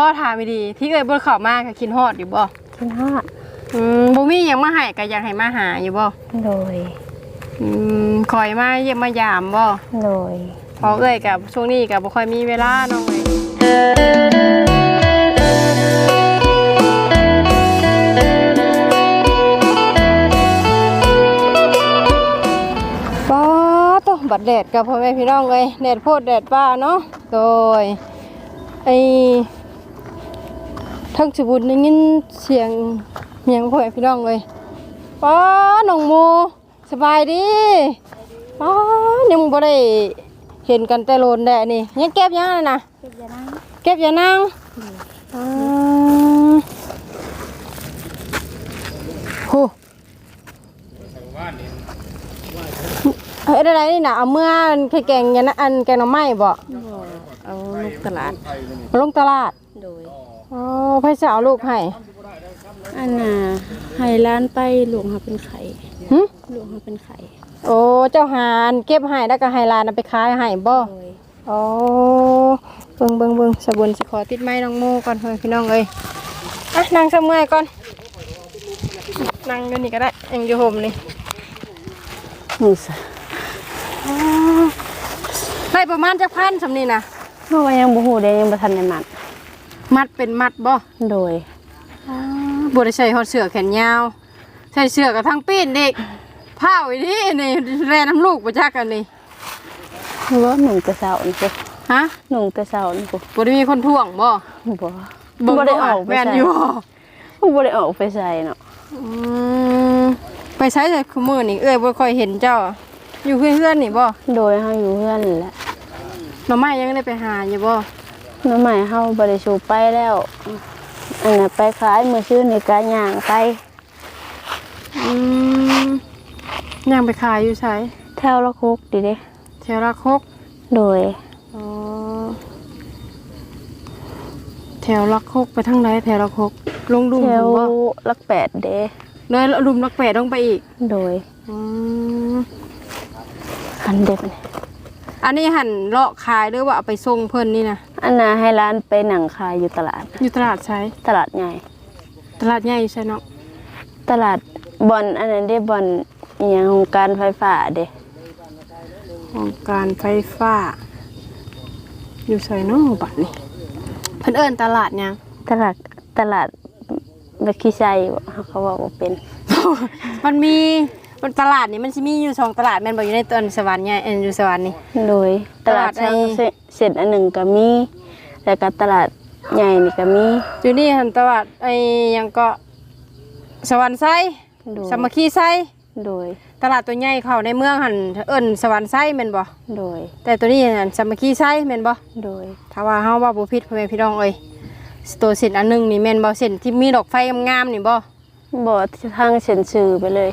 บ่ถามไม่ดีที่เอ้ยบ่เข้ามาก็คิดฮอดอยู่บ่กินฮอดอืมบ่มีหยังมาให้ก็อยากให้มาหาอยู่บ่โดยอืมคอยมาเยี่ยมมายามบ่โดยเพราะเอ้ยกับช่วงนี้ก็บ่ค่อยมีเวลาน้องเอ้ยป้าตบัดแดดกับพ่อแม่พี่น้องเอ้ยแดดโพดแดดป้าเนาะโดยไอ้ ทั้งสบุญได้ยินเสียงเมียงพ่อแม่พี่น้องเลยป้าน้องโมสบายดีป้ายังบ่ได้เห็นกันแต่โลนแดดนี่ยังเก็บยังเลยนะเก็บยานั่งเก็บอย่านั่งอ่าโหเฮ้ยอะไรนี่นะเอาเมื่อเคยแกงยันอันแกงหน่อไม้บ่เอาลูกตลาดมาลงตลาดโดย อ๋อไพ่จะเอาลูกให้อันน่ะให้ร้านไปหลวงเขาเป็นไข่หึหลวงเขาเป็นไข่โอ้เจ้าหานเก็บให้แล้วก็ให้หลานเอาไปขายให้บ่โดยอ๋อเบิ่งเบิ่งเบิ่งสบุนสิขอติดไม้น้องโมก่อนเฮ้ยพี่น้องเอ้ยอะนั่งสมื่อยก่อนนั่งอยู่นี่ก็ได้ยังอยู่ห่มนี่นี่สะได้ประมาณจักพันสำนี่นะเพราะว่ายังบ่ฮู้ได้ยังบ่ทันได้มัด มัดเป็นมัดบ่โดยบ่ได้ใส่ฮอดเสื้อแขนยาว ใส่เสื้อกับทั้งปีนเด็กผ้าไว้นี่นี่แรน้ำลูกบ่จักกันนี่เพราะว่าหนุ่งแต่เช้านี่กูฮะหนุ่งแต่เช้านี่กูบ่ได้มีคนท่วงบ่บ่เบิ่งบ่ได้ออกแม่นไปอยู่ใส่บ่ได้ออกไปใส่เนาะอืมไปใช้แต่คือมื้อนี่เอ้ยบ่ค่อยเห็นเจ้า อยู่เพื่อนๆนี่บ่โดยเฮาอยู่เฮือนนั่นแหละหน่อไม้ยังได้ไปหาอยู่บ่ น้ำใหม่เฮาบ่ได้สูบไปแล้ว อันน่ะไปขายมื้อชื่อนี่ก็ย่างไปอืมย่างไปขายอยู่ไสแถวละคุกดิเด้แถวละคกโดยอ๋อแถวละคกไปทางไหนแถวละคกลงดุมแถวบ่ลักแปดเด้เลยรุมลักแปดต้องไปอีกโดยอืมคันเด็บอันนี้หันเลาะขายหรือว่าเอาไปส่งเพิ่นนี่นะ อันน่ะให้ร้านไปหนังขายอยู่ตลาด อยู่ตลาดใช้ตลาดใหญ่ตลาดใหญ่ใช่เนาะตลาดบอนอันนั้นได้บอนอหย่างของการไฟฟ้าเด้ของการไฟฟ้า อยู่ใส่เนาะบัดนี้เพิ่นเอิ้นตลาดหยัง ตลาดตลาดบักขี้ไซบ่เขาบอกว่าเป็น มันมี มันตลาดนี่มันสิมีอยู่สองตลาดแม่นบ่อยู่ในต้นสวรรค์ใหญ่เอ็นอยู่สวรรค์นี่ โดยตลาดตลาดไอ้ทางเสเสร็จอันหนึ่งก็มี แล้วก็ตลาดใหญ่นี่ก็มีอยู่นี่หันตลาดไอ้หยังก็สวรรค์ไซโดยสามัคคีไซโดยตลาดตัวใหญ่เข้าในเมืองหันเอิ้นสวรรค์ไซแม่นบ่โดยแต่ตัวนี้หันสามัคคีไซแม่นบ่ โดยถ้าว่าเฮาว่าบ่ผิดพ่อแม่พี่น้องเอ้ยตัวเส้นอันหนึงนี่แม่นบ่เส้นที่มีดอกไฟงามๆนี่บ่บ่ทางเซ็นชื่อไปเลย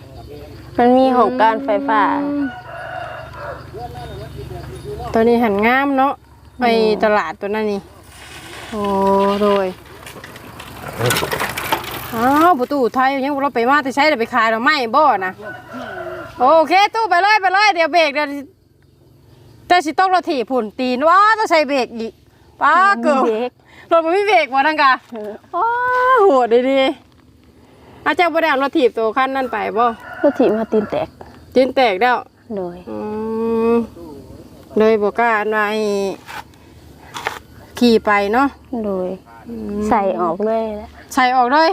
มันมีของการไฟฟ้า ตัวนี้หันงามเนาะไปตลาดตัวนั้นนี่ โอ้โดยอ้าวประตูไทยยังบ่เราไปมาแต่ใช้แต่ไปขายดอกไม้บ่นะโอเคตู้ไปเลยไปเลยเดี๋ยวเบรกเดี๋ยวแต่สิต้องเราถีบผุ่นตีนว้าต้องใช้เบรกอีกป้าเกิดมีเบรกรถมันไม่เบรกบ่ทังกะอ้าวโหดดีๆอาจารย์บ่ได้เอารถถีบตัวคันนั่นไปบ่ ก็ถีมาตีนแตกจินแตกแล้วโดยอืมเลยบอกกล้าอันว่าให้ขี่ไปเนาะโดยใส่ออกเลยแหละใส่ออกเลย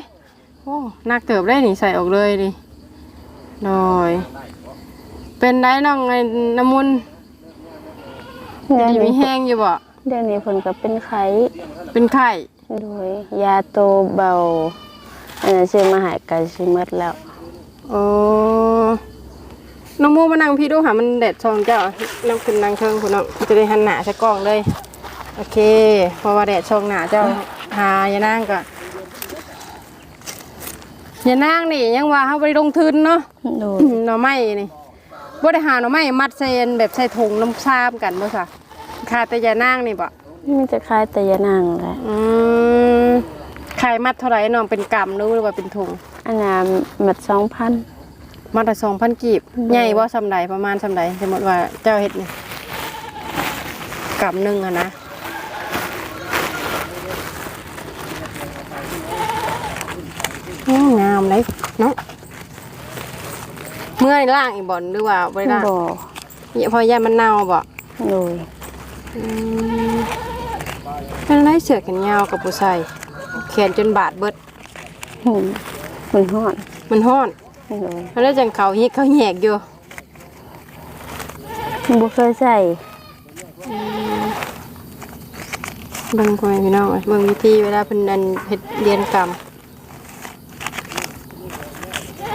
โอ้นักเติบได้นี่ใส่ออกเลยดิหน่อยเป็นได้น้องไอ้น้ำมุนเดี๋ยวดีมีนี้แห้งอยู่บ่เดี๋ยวนี้เพิ่นก็เป็นไข้เป็นไข้โดยยาโตเบาอันนั้นซื้อมาใหายกันซื้อหมดแล้ว โอ้น้องมูมานั่งพี่ดูหามันแดดซองเจ้านั่งขึ้นนั่งเชิงคุณน้องจะได้หันหน้าใช้กล้องเลย โอเคเพราะว่าแดดช่องหนาเจ้าหายานั่งก็ยานั่งนี่ยังว่าเขาไปลงทุนเนาะโดยหน่อไม้นี่บ่ได้หาหน่อไม้มัดเซนแบบใส่ถุงน้ำซามกันบ่ค่ะค่าแต่ยานั่งนี่บ่มันจะคล้ายแต่ยานางแหละอืม ขายมัดเท่าไหร่น้องเป็นกำหรือว่าเป็นถุงอันนี้มัดสองพัน มัดสองพันกีบใหญ่ว่าสำไรประมาณสำใดสมมติว่าเจ้าเห็ดนี่กำหนึ่งอะนะงามเลยเนาะเมื่อในล่างอีกบ่อนหรือว่าบ่ไล่างเนี่ยพอย่ามันเน่าบ่โดยเป็นไรเสือกันยาวกับผู้ชาย ขนจนบาดเบิดหืมมันฮ้อนมันฮ้อนโดยแล้วจังเขาเฮ็ดเขาแหกอยู่บ่เคยใส่เบิ่งพ่อแม่พี่น้องเอ้ยเบิ่งวิธีเวลาเพิ่นอันเฮ็ดเรียนกรรม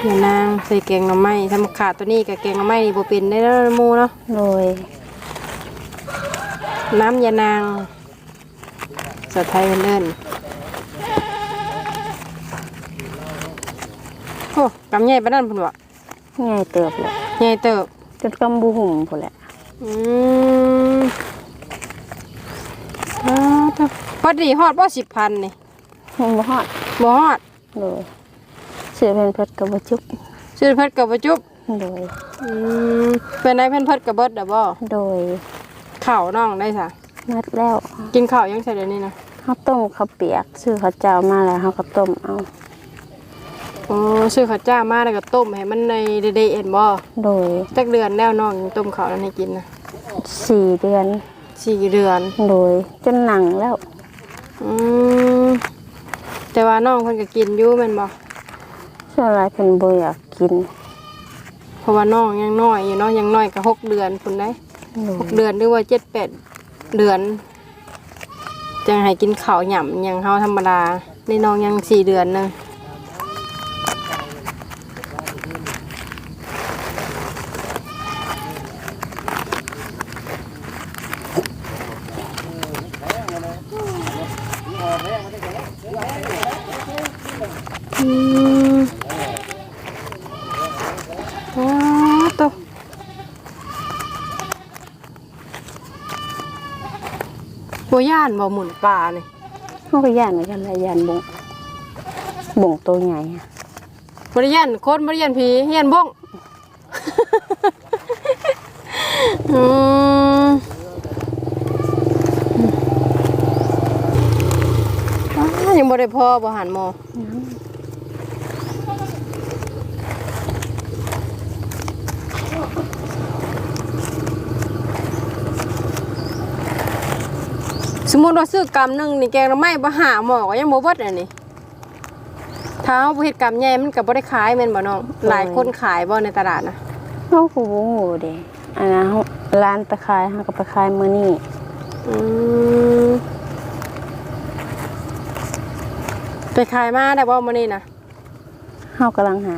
อย่านางใส่แกงหน่อไม้ถ้ามาขาดตัวนี้กับแกงหน่อไม้นี่บ่เป็นได้แล้วหมู่เนาะโดยน้ำยานางสาวไทยเพิ่นเอิ้นโอ้ กำใหญ่ปานนั้นเพิ่นว่าง่ายเติบเลยใหญ่เติบจนกำบูหุ่มพุ่นแหละอืมอ้าวเถอะพอดีฮอดบ่สิบพันนี่มันบ่ฮอดบ่ฮอดโดยเสือเป็นเพิ่นก็บ่จุบซื้อเพิ่นกับบ่จุบโดย อืมเป็นไดเพิ่นเพิ่นกับเบิดดอกบ่โดยข้าวน้องได้ซะนัดแล้วกินข้าวยังใส่เดี๋ยวนี้นะเฮาต้มข้าวเปียก ซื้อข้าวเจ้ามาแล้วเฮาก็ต้มเอา โอ้ซื้อข้าวจ้ามาแล้วก็ต้มให้มันในเดๆเอ็นบ่โดยจักเดือนแล้วน้องยังต้มข้าวนั้นให้กินนะสี่เดือนสี่เดือน โดยจนหนังแล้ว อืมแต่ว่าน้องเพิ่นก็กินอยู่แม่นบ่ส่วนหลายเพิ่นบ่อยากกิน เพราะว่าน้องยังน้อยอยู่เนาะยังน้อยก็หกเดือนพุ่นได้โดหยกเดือนหรือว่าเจ็ดแปดเดือนจังให้กินข้าวหย่ำอยังเฮาธรรมดาในน้องยังสี่เดือนหนึงอืมว้าวโต บ่ย่านบ่หมุนปลานี่เขาก็ย่านเหมือนกันแหละย่านบงบงตัวใหญ่อะบริยันโคตรบริยันผีย่านบ้งอืมอ้ายังบ่ได้พอบ่หันหมอ สมมุติว่าซื้อกำหนึงนี่แกงหน่อไม้บ่หาหมอก็ยังบ่เบิดอันนี้ถ้าเฮาบ่เฮ็ดกำใหญ่มันก็บ่ได้ขายแม่นบ่น้องหลายคนขายบ่ในตลาดนะเฮาก็บ่ฮู้เด้อันนั้นเฮาร้านไปขายเฮาก็ไปขายมื้อนี้อืมไปขายมาได้บ่มื้อนี้นะเฮากำลังหา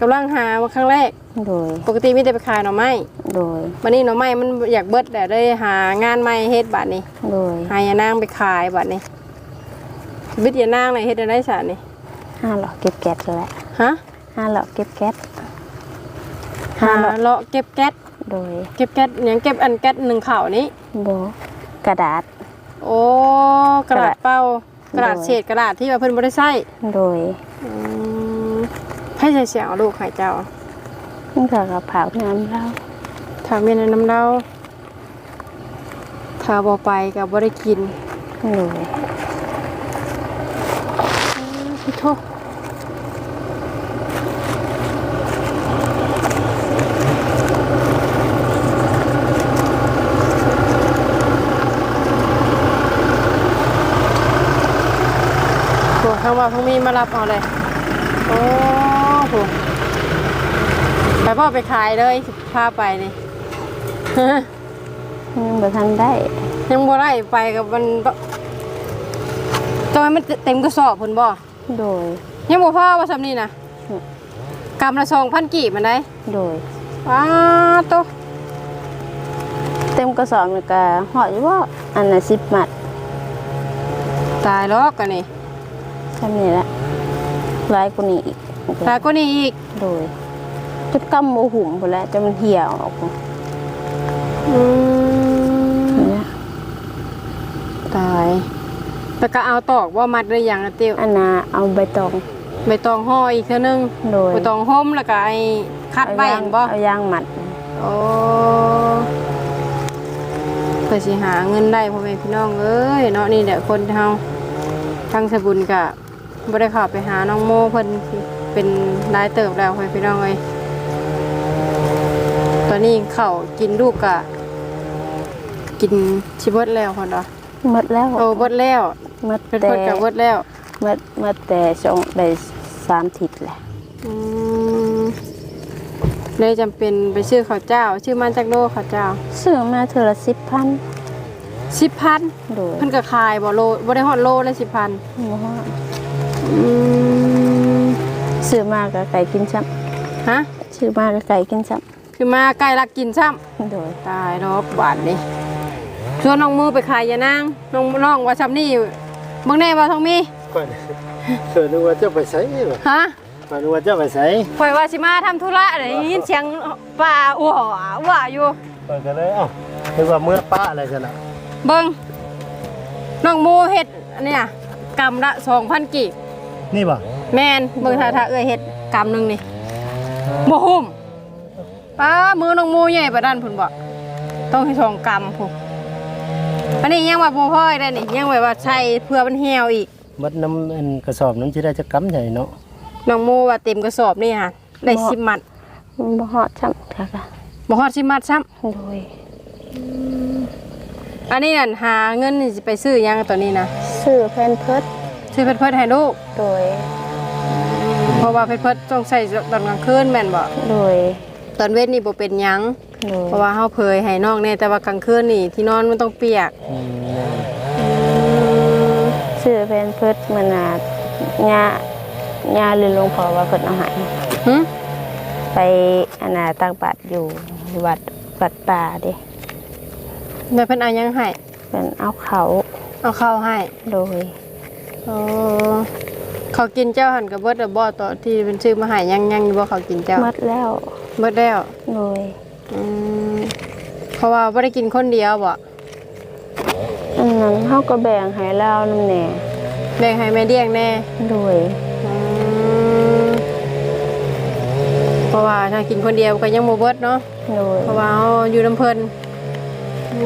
กำลังหาว่าครั้งแรก โดย ปกติมีแต่ไปขายหน่อไม้โดย วันนี้หน่อไม้มันอยากเบิดแต่ได้หางานใหม่เฮ็ดบัดนี้โดยหายานางไปขายบัดนี้วิทยานางเลยเฮ็ดได้สานี่ห้าหลอกเก็บแก๊สแล้วฮะห้าหลอกเก็บแก๊สหาเลาะเก็บแก๊สโดย เก็บแก๊สหยังเก็บอันแก๊สหนึ่งข่าวนี้โบกระดาษ โอ้กระดาษเป้ากระดาษโดยเศษกระดาษที่ว่าเพิ่นบ่ได้ใช้โดยอืมให้ใส่เสียงเอาลูกให้เจ้า นี่ก็กระเพราน้ำเหล้าถ้ามีในน้ำเล่าถ้าบ่ไปก็บ่ได้กินโดยพี่โทษโหทางว่าเพิ่งมีมารับเอาเลยโอ้โห ไปพ่อไปขายเลยพาไปนี่ยังบ่ทันได้ ยังบ่ได้ไปกับมันบ่จอยมันเต็มกระสอบพุ่นบ่โดย ยังบ่พอว่าซำนี้นะอืมกำละ2,000กีบมันได้โดยอ้าโตเต็มกระสอบนี่ก็หอดอยู่ว่าอันน่ะสิบมัด ตายแล้วกันนี่ทำนี่แหละหลายกว่านี้อีกตายก็นี่อีก โดย จุดกำโมหุ่มหมดแล้วจะมันเหี่ยวออกอืมเนี่ยตายแต่ก็เอาตอกว่ามัดได้อย่างละเตียวอันน่ะเอาใบตองใบตองห่ออีกเทื่อนึงโดยใบตองห่มแล้วก็ไอ้คัดไว้เอายาเห็งนบ่เอายางมัดโอ้เพื่อสิหาเงินได้พ่อแม่พี่น้องเอ้ยเนาะนี่แหละคนเฮาทางสบุญกะบ่ได้เข้าไปหาน้องโมเพิ่นเป็นรายเติบแล้วไปพี่น้องเอ้ยต อนนี้ข้าวกินลูกกะกินชิเบิดแล้วคนเนาะหมดแล้วโอ้เบิดแล้วหมดเป็นแต่เบิดกับเบิดแล้วหมดหมดแต่สองได้สามทิศแหละอืมเลยจำเป็นไปซื้อข้าวเจ้า ชื่อมันจากโลข้าวเจ้าซื้อมาเทอละสิบพันสิบพันโดยเพิ่นก็ขายบ่โลบ่ได้ฮอดโลเลยสิบพันบ่ฮอดอืมซื้อมาก็ไก่กินซ้ฮะำซื้อมาก็ไก่กินซ้ คือมาใกล้ลักกินซ้ำำโดยตายเนาะบาดนี่ชวนน้องมือไปขายยานางน้องน้องว่าซ้ำนี่เบิ่งแน่ว่าท้องมีก่อนเกิดนึกว่าเจ้าไปใส่บ่ฮะก่อนนึกว่าเจ้าไปใส่ข่อยว่าสิมาทำธุระได้ยินเสียงป่าอ้วอ้วอยู่ ก่อนก็เลยเอ้านึกว่าเมื่อป้าอะไรกันล่ะเบิ่งน้องหมูเฮ็ดอันเนี้ยกำละ2,000กีบนี่บ่แม่นเบิ่งถ้าถ้าเอ้ยเฮ็ดกำหนึงนี่บ่หุ้ม ป้ามือน้องหมูใหญ่ปานนั้นพุ่นบ่ต้องให้สองกำพุ่นอันนี้ยังว่าบ่พอได้นี่ยังไว้ว่าใช้เพื่อมันเหี่ยวอีกมัดน้ำอันกระสอบนั้นสิได้จะกำใหญ่เนาะน้องโมว่าเต็มกระสอบนี่ค่ะได้สิบมัดมันบ่ฮอดซ้ำค่ะค่ะบ่ฮอดสิบมัดซ้โดยำอันนี้นั่นหาเงินนี่สิไปซื้อหยังตัวนี้นะซื้อแพนเพิร์ดซื้อเพิ่นๆให้ลูกโดยเพราะว่าเพิ่นๆต้องใส่ตอนกลางคืนแม่นบ่โดย ตอนเว้นนี่บ่เป็นหยัง โดยเพราะว่าเฮาเผยให้น้องแน่แต่ว่ากลางคืนนี่ที่นอนมันต้องเปียกอืมซื้อแพนเพิร์ดมันน่ะย่าย่าหรือหลวงพ่อว่าเพิ่นเอาให้หึไปอันน่ะตักบาตรอยู่วัดวัดป่าเด้แล้วเพิ่นเอาหยังให้เพิ่นเอาเขาเอาข้าวให้โดยอ๋อ เขากินเจ้าหันกับเบิดอะบ่ตอนที่เป็นซื้อมาให้ยังยังอยู่บ่เขากินเจ้าหมดแล้วเบิดแล้วโดยอืมเพราะว่าบ่ได้กินคนเดียวบ่อันนั้นเฮาก็แบ่งให้เรานำแหน่แบ่งให้แม่เลี้ยงแน่โดยอืมเพราะว่าถ้ากินคนเดียวก็ยังโมเบิดเนาะโดยเพราะว่าเราอยู่น้ำเพลิน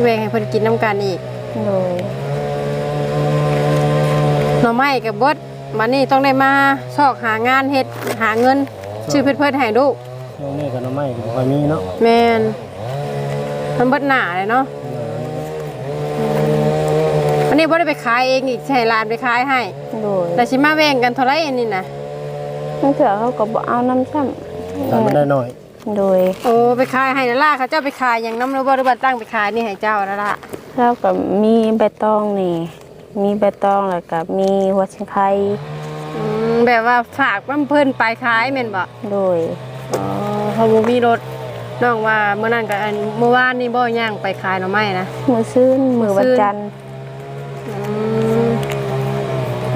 แบ่งให้เพิ่นกินน้ำกันอีกโดยหน่อไม้กับเบิด มันนี่ต้องได้มาชอกหางานเฮ็ดหาเงินชื่อเพิ่นเพิ่นให้ลูกช่วงนี้ก็น้ำไม้ก็บ่ค่อยมีเนาะแมนมันเบิดหนาเลยเนาะอันนี้บ่ได้ไปขายเองอีกใช้ร้านไปขายให้โดยแต่สิมาแบ่งกันเท่าไหร่อันนี้นะนั่นเถื่อเขาก็บ่เอาน้ำซ้ำทำมันได้หน่อยโดยโอ้ไปขายให้แล้วล่ะเขาเจ้าไปขายอย่างน้ำหรือบ่หรือว่าตั้งไปขายนี่ให้เจ้าแล้วล่ะ เราก็มีใบตองนี่ มีใบตองแล้วก็มีหัวชิงไข่อืมแบบว่าฝากมันเพิ่นไปขายแม่นบ่ โดย อ๋อเขาบ่มีรถน้องว่าเมื่อนั้นก็อันเมื่อวานนี่บ่ย่างไปขายหน่อไม้นะ มือซื่นมือวันมื้อซื่นจันทร์อืม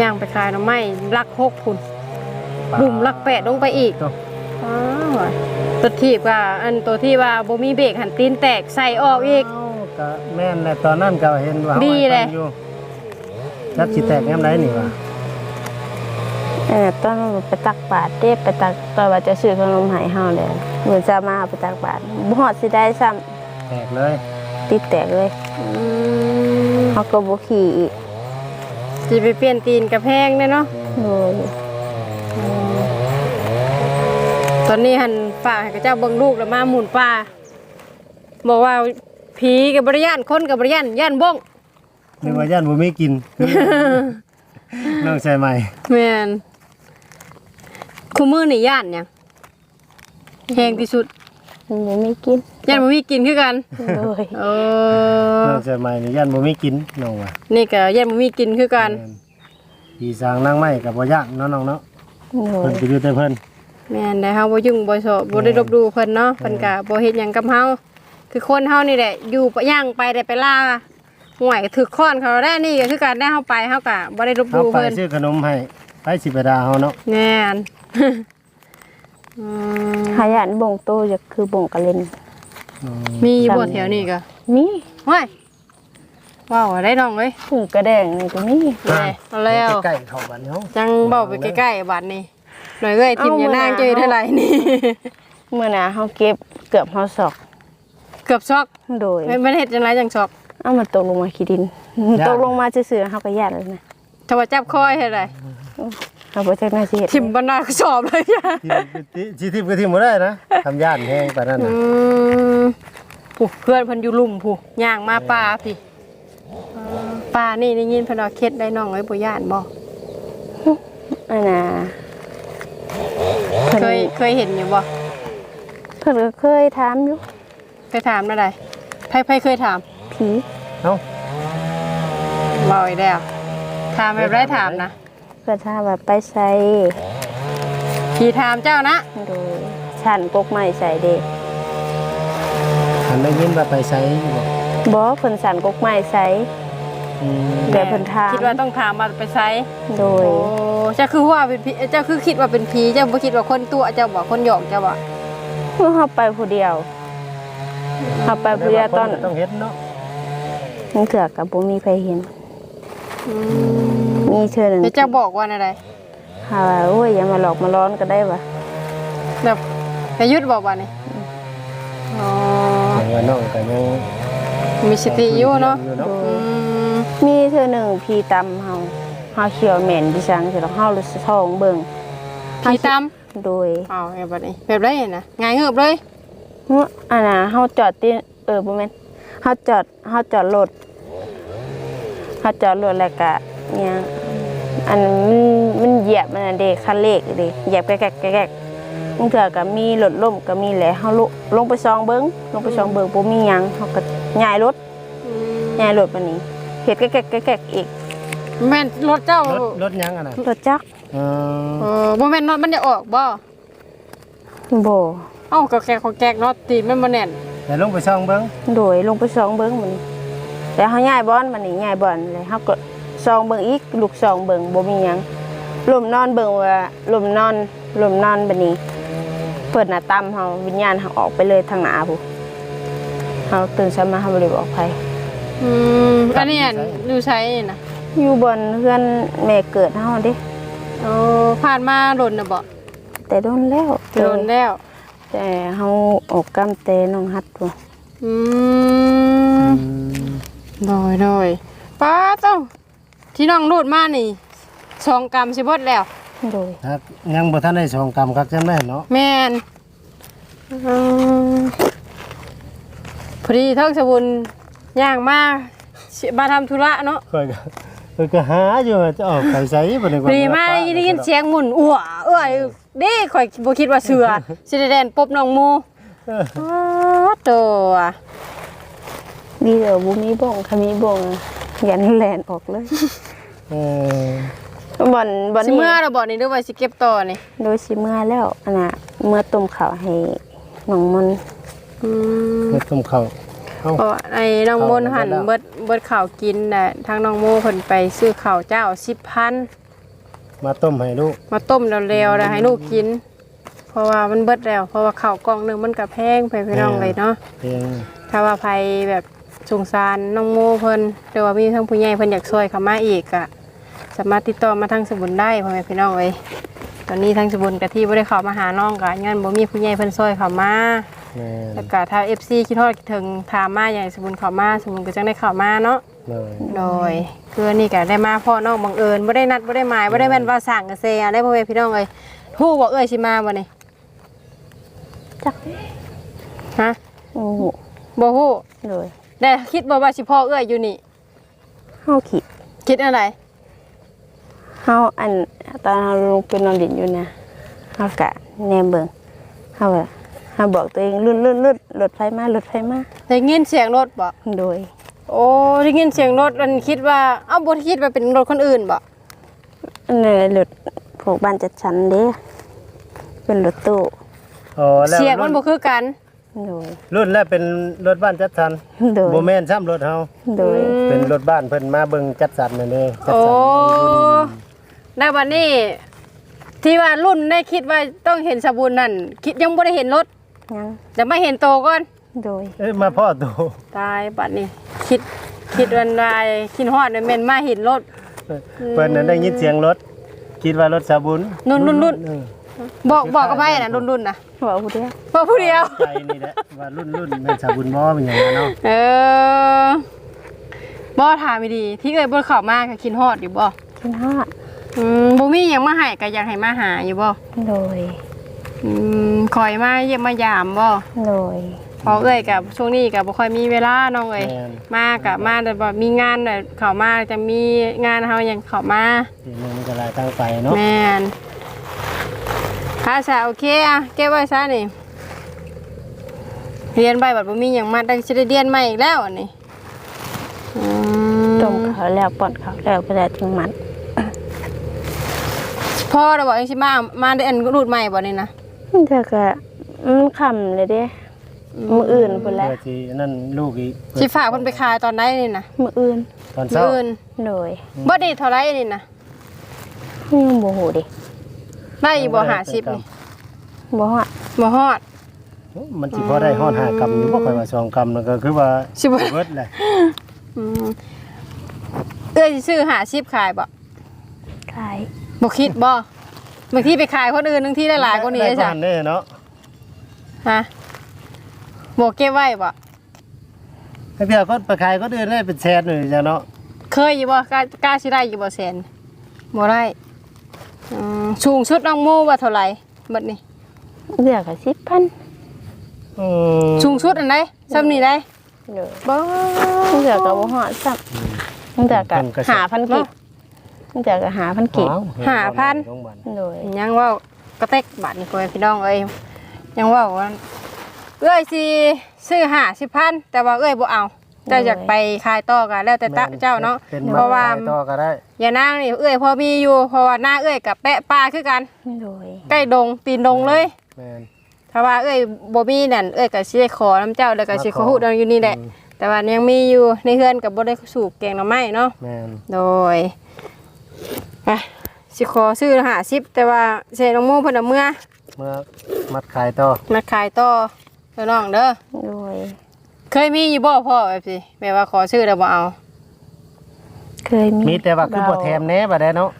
ย่างไปขายหน่อไม้ลักหกพุ่นบุ่มลักแปดลงไปอีกเนาะอ้าวตัวทีบก็อันตัวที่ว่าบ่มีเบรกหันตีนแตกใส่ออกอีกเอ้าก็แม่นแหละตอนนั้นก็เห็นว่าดีเลย อาไว้อยู่ จักสิแตกแง่มไรนี่วะเออตอนนั้นไปตักบาตรเด้ไปตักตอนว่าจะซื้อขนมให้เฮาเลยมือจะมาเอาไปตักบาตรบ่ฮอดสิได้ซ้ำแตกเลยติดแตกเลยอืมเฮาก็บ่ขี่อีกสิไปเปลี่ยนตีนกระแพงเด้เนาะโดยตอนนี้หันป่าให้กับเจ้าเบิ่งลูกแล้วมาหมุนป่าบอกว่าผีกับบริยานคนกับบริยานย่านบ้ง นึกว่าย่านบ่มีกินน้องใส่ใหม่แมนคู่มือนี่ย่านหยังแหงที่สุดมันบ่มีกินย่านบ่มีกินคือกันโดยเออน้องใส่ใหม่นี่ย่านบ่มีกินน้องว่านี่ก็ย่านบ่มีกินคือกันแม่นพี่สร้างนางไม้กับบ่ย่านเนาะน้องเนาะโดเพิ่ยนก็อยู่แต่เพิ่น แม่นได้เฮาบ่ยุ่งบ่สอบบ่ได้รบดูเพิ่นเนาะเพิ่นก็บ่เฮ็ดหยังกับเฮาคือคนเฮานี่แหละอยู่ปะย่างไปได้ไปล่า ห่วยถึกค้อนเขาได้นี่ก็คือการได้เฮาไปเฮาก็บ่ได้รบเอาดูไปเพิ่นซื้อขนมให้ไปสิไปดาเฮาเนาะแน่นอืมหายานบ่งโตจะคือบ่งกะเล่นอืมมีอยู่บ่แถวนี้ก็มีว้ายว้าวได้น้องเอ้ยถือกระแดงนี่ก็มีแน่เอาแล้ว ใกล้ๆเข้าบ้านเฮาจังเบ้าไปใกล้ๆบัดนี้หน่อยเอ้ยทิมอย่านางเจอเท่าไหร่นี่ เมื่อน่ะเฮาเก็บเกือบเฮาศอก เกือบช็อกโดยไม่ไม่ได้เฮ็ดจังไรจังช็อก เอามาตกลงมาขี้ดินตกลงมาซื่อๆเฮาก็ย่านแล้วนะถ้าว่าจับคอยเท่าไหร่เอาบ่จักหน้าสิเฮ็ดทิมบรรดากระสอบเลยจ้ะทิมสิทิมก็ทิมบ่ได้นะทำย่านแห้งปานนั้นอืน่ะมผู้เพื่อนเพิ่นอยู่ลุ่มผู้ย่างมาป่าพี่อ่าป่านี่ได้ยินเพิ่นว่าเคล็ดได้น้องไว้บ่ย่านบ่อันน่ะเคยเคยเห็นอยู่บ่เพิ่นก็เคยถามอยู่เคยถามได้ไผไผเคยถาม ผีเอ้าเว้าอีกแล้วถามแบบไรถามนะเพิ่นถามว่าไปใส่พี่ถามเจ้านะโดยฉันกกไม้ใส่เด้หันได้ยินว่าไปไสอยู่บ่บ่เพิ่นสั่นกกไม้ใส่อืมแต่เพิ่นถามคิดว่าต้องถามมาไปไสโดยโอ้เจ้าคือว่าเป็นผีเจ้าคือคิดว่าเป็นผีเจ้าบ่คิดว่าคนตัวเจ้าบ่คนหยอกเจ้าบ่เมื่อเฮาไปผู้เดียวเฮาไปผู้เดียวตอนต้องเฮ็ดเนาะ นึงเถื่อก็บ่มีใครเห็น อืมมีเทื่อหนึงแล้วเจ้าบอกว่าอะไรหาว่าโอ้ยอย่ามาหลอกมาร้อนก็ได้วะแบบนายยุทธบอกว่านี่อ๋อแต่ว่าน้องก็ยังมีสติอยู่เนาะอยู่เนาะอืมมีเทื่อหนึงพี่ตำเฮาเฮาเขียวเหม็นดิฉันสิแล้วเฮารู้สึกท้องเบิ่งผีตามโดยอ้าวแบบนี้แบบไรนะง่ายเงือบเลยเมื่ออันน่ะเฮาจอดที่เออบ่แม่นเฮาจอดเฮาจอดรถ เฮาจอดรถแล้วก็เนี่ยอันมันมันเหยียบมันน่ะเด้คันเลขเด้เหยียบแก๊กๆแก๊กๆบางเทื่อก็มีรถล้มก็มีแหละเฮาลงลงไปซองเบิ่งลงไปซองเบิ่งบ่มีหยังเฮาก็ย้ายรถย้ายรถมานี่เฮ็ดแก๊กๆแก๊กๆอีกแม่นรถเจ้ารถรถยังอะน่ะรถจักรเออเออบ่แม่นรถมันจะออกบ่บ่ เอ้าก็แกกของแกกเนาะตีนมันบ่แน่นแต่ลงไปช่องเบิ่งโดยลงไปซองเบิ่งมัน แล้วเฮาย้ายบอนมานี่ย้ายบอนแล้วเฮาก็ซองเบิ่งอีกลูกซองเบิ่งบ่มีหยังลมนอนเบิ่งว่าลมนอนลมนอนบัดนี้ เปิดหน้าต่ำเฮาวิญญาณเฮาออกไปเลยทางหน้าพุเฮาตื่นเช้ามาเฮาบ่ได้บอกไผอืมอันนี้อันอยู่ใช้นี่นะอยู่บนเฮือนแม่เกิดเฮาเด้โอ้ผ่านมาโดนน่ะบ่แต่โดนแล้วโดนแล้ว แต่เฮาออกกำเตน้องฮัดพุอืม โดยโดยป้าต้องที่น้องรูดมานี่สองกรัมสิเบิดแล้ว โดยครับยังบ่ทันได้ช่องกรรมครับจังแม่นเนาะแม่นอืมพอดีเท่าสบุญย่างมาสิมาทำธุระเนาะค่อยก็ค่อยก็หาอยู่ว่าจะออกไปไสบ่ได้พอดีมาได้ยินเสียงหมุนอั่วเอ้ยเด้ข่อยบ่คิดว่าเสือสิได้แดนปบน้องหมูเอออ้าวตัว มีเด้อบ่มีบ่งคันมีบ่งอะยันแล่นออกเลยเออบ่อนบ่อนสินี้เมื่อเราบอกนี่หรือว่าสิเก็บต่อนี่โดยสิเมื่อแล้วอันน่ะเมื่อต้มข้าวให้น้องมนต์อืมเฮ็ดต้มข้าวเอ้า เพราะไอ้น้องมนต์หันเอาไปแล้ว เบิดเบิดข้าวกินน่ะทางน้องโมเพิ่นไปซื้อข้าวเจ้า10,000มาต้มให้ลูกมาต้มเร็วๆแล้วให้ลูกกิน เพราะว่ามันเบิดแล้ว เพราะว่าข้าวกล่องหนึงมันก็แพงไปพี่น้องเลยเนาะเพียงถ้าว่าภัยแบบ สงสารน้องโมเพิ่นหรือว่ามีทั้งผู้ใหญ่เพิ่นอยากช่วยเขามาอีกอะสามารถติดต่อมาทางสมุนได้พ่อแม่พี่น้องเอ้ยตอนนี้ทางสมุนกะที่บ่ได้เข้ามาหาน้องกะเงินบ่มีผู้ใหญ่เพิ่นช่วยเขามาแม่นแล้วก็ถ้า FC คิดฮอดคิดถึงถามมาอย่างสมุนเข้ามาสมุนก็จังได้เข้ามาเนาะ เลยโดยคือนี่ก็ได้มาพ่อน้องบังเอิญบ่ได้นัดบ่ได้หมายบ่ได้แม่นว่าสั่งกะเซอะไรพ่อแม่พี่น้องเอ้ยฮู้บ่เอ้ยสิมาบ่นี่จัก ฮะโอ้โหบ่ฮู้โดย ได้คิดบ่ว่าสิพ่อเอ้ยอยู่นี่ เฮาคิดคิดอะไร เฮาอันตอนเฮาลงไปนอนดินอยู่นะเฮากะแนมเบิ่งเฮาว่าเฮาบอกตัวเองลุ่นลุ่นลุ่นรถไฟมารถไฟมาได้ยินเสียงรถบ่โดย โอ้ได้ยินเสียงรถมันคิดว่าเอ้าบ่คิดว่าเป็นรถคนอื่นบ่อันนี้รถพวกบ้านจัดสรรเด้เป็นรถตู้อ๋อแล้วเสียงมันบ่คือกัน โดย รุ่นแรกเป็นรถบ้านจัดสรรโดย บ่แม่นซ้ำรถเฮาโดย เป็นรถบ้านเพิ่นมาเบิ่งจัดสรรนั่นเองจัดโอ้สรรได้บัดนี้ ที่ว่ารุ่นได้คิดว่าต้องเห็นสบุนนั่น คิดยังบ่ได้เห็นรถยังแต่ไม่เห็นโตก่อน โดย เอ้ยมาพ่อโตตายบัดนี้คิดคิดวันใดคิดฮอดแม่นมาเห็นรถ เพิ่นนั้นได้ยินเสียงรถ คิดว่ารถสาบุญนุ่นนุ่นนุ่น เออ บอกบอกกับไผน่ะรุ่นรุ่นน่ะบอกผู้เดียวบอกผู้เดียวใจนี่แหละว่ารุ่นรุ่นแม่นสาบุญบ่เป็นหยังนั้นเนาะเออบ่ถามไม่ดีที่เอ้ยบ่เข้ามาก็คิดฮอดอยู่บ่กินฮอดอืมบ่มีหยังมาให้ก็อยากให้มาหาอยู่บ่โดยอืมคอยมาเยี่ยมมายามบ่โดยเพอเอ้ยกับช่วงนี้ก็บ่ค่อยมีเวลาน้องเอ้ยแม่นมากับมาแต่บ่มีงานน่ะเข้ามาจะมีงานเฮายังเข้ามาทีนึงมันก็หลายทางไปเนาะแม่น ภาษาโอเคอะเก็บไว้ซะนี่เรียนไปบัดบ่มีหยังมาได้สิได้เรียนใหม่อีกแล้วอันนี้อืมต้มเขาวแล้วป้อนเขาวแล้วก็ได้ถึงมันพ่อเราบอกยังสิมามาได้อันรูดใหม่บ่นี่นะเดี๋ยวก็มันคำเลยเด้มืออื่นพุ่นแหล้วเพื่อที่นั่นลูกอีกสิฝากเพิ่นไปขายตอนไหนนี่นะมืออื่นตอนมื้เช้าออื่นโดยบ่ได้เท่าไหร่นี่นะยังบ่ฮู้เดิ ได้อยู่บ่50นี่บ่ฮอดบ่ฮอด มันสิพอได้ฮอดห้ากำอยู่บ่ค่อยว่าสองกำนั่นก็คือว่าสิบ่ เบิดแหละอืมเอ้ยสิซื้อ50ขายบ่ขายบ่คิดบ่บางทีไปขายคนอื่นบางทีได้หลายกว่านี้ได้ได้จ้ะบ้านเด้เนาะฮะบ่เก็บไว้บ่ให้เพื่อคนไปขายคนอื่นได้เป็นแสนเลยจ้ะเนาะเคยอยู่บ่กล้ากล้าสิได้อยู่บ่แสนบ่ได้ อืมสูงสุดน้องโมว่าเท่าไหร่บัดนี้ เดือก็10,000อืมสูงสุดอันใดซ้ำนี่ได้โดยบ่เดือก็บ่ฮอดซ้ำเดือก็5,000กิบเดือก็5,000กิบอ้วห้าพันของมัน โดยยังเว่ากระเต็กบาทนี่พ่อแม่พี่น้องเอ้ยยังเว่าว่าเอ้ยสิซื้อห้าสิบพันแต่ว่าเอ้ยบ่เอา เจ้าอยากไปขายต่อกันแล้วแต่ตะเจ้าเนาะเป็นเพราะว่าขยต่อก็ได้อย่านางนี่เอ้ยพอมีอยู่เพราะว่าหน้าเอ้ยกับแปะปลาคือกันโดยใกล้ดงตีนดงเลยแม่นถ้าว่าเอ้ยบ่มีนั่นเอ้ยก็สิได้ขอน้ำเจ้าแล้วก็สิขอมาขอฮู้ดังอยู่นี่แหละอืมแต่ว่ายังมีอยู่ในเฮือนกับบ่ได้สูบแกงหน่อไม้เนาะแม่นโดยไปสิขอซื้อหาสิบแต่ว่าเสน้องโมเพิ่นเอาเมื่อเมื่อมัดขายต่อมาขายต่อเด้อน้องเด้อโดย เคยมีอยู่บ่พ่อแบบสิแบบว่าขอซื้อแล้วบ่เอา เคยมีมีแต่ว่าคือบ่แถมแหน่บ่ได้เนาะ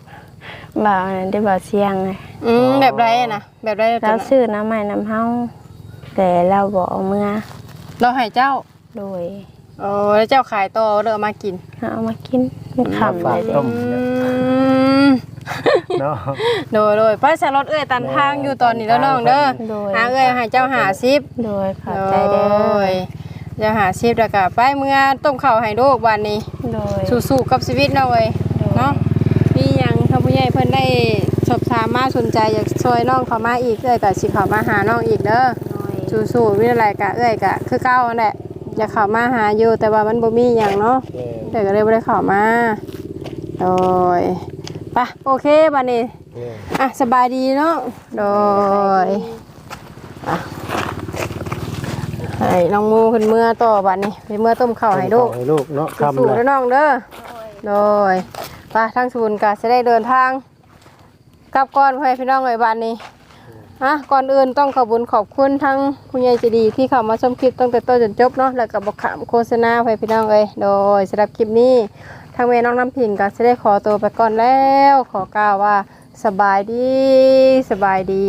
บ่าวนั่นได้บ่าวเสียงไงอืมแบบไรอะนะแบบไรเราซื้อน้ำใหม่น้ำเฮาแต่เราบ่เอาเมื่อเราให้เจ้าโดยโอ้แล้วเจ้าขายต่อเด้อเอามากินเอามากินมันคำเลยเด้ต้ม อืมเนาะโดยโดยป้าสรถเอ้ยตันทางอยู่ตอนนี้แล้วน้องเด้อโดยหาเอ้ยให้เจ้าหาซิบโดยขอบใจเด้อย เจ้าหาซิบแล้วก็ไปเมื่อต้มข้าวให้ลูกวันนี้ โดย สู้ๆกับชีวิตเนาะเว้ยเนาะมีหยังถ้าผู้ใหญ่เพิ่นได้สอบถามมาสนใจอยากช่วยน้องเขามาอีกเอ้ยก็สิเข้ามาหาน้องอีกเด้อสู้ๆมีอะไรก็เอ้ยก็คือเก่านั่นแหละอยากเข้ามาหาอยู่แต่ว่ามันบ่มีหยังเนาะแม่นเอ้ยก็เลยบ่ได้เข้ามาโดยไปโอเคบัดนี้แม่นอะสบายดีเนาะโดยอะ ให้น้องมูขึ้นเมื่อต่อบัดนี้ไปเมื่อต้มข้าวให้ลูกให้ลูกเนาะคำสู้เลๆยแล้วน้องเด้อโดยไปทางศูนย์ก็จะได้เดินทางกลับก่อนเพื่อให้พี่น้องเอ้ยบ้านนี้อะก่อนอื่นต้องขอบคุญขอบคุณทั้งคุณยายใจดีที่เข้ามาชมคลิปตั้งแต่ต้นจนจบเนาะแล้วก็บอกขามโฆษณาเพื่อให้พี่น้องเอ้ยโดยสำหรับคลิปนี้ ทางเมน้องน้ำพิงก็จะได้ขอตัวไปก่อนแล้ว ขอกล่าวว่าสบายดีสบายดี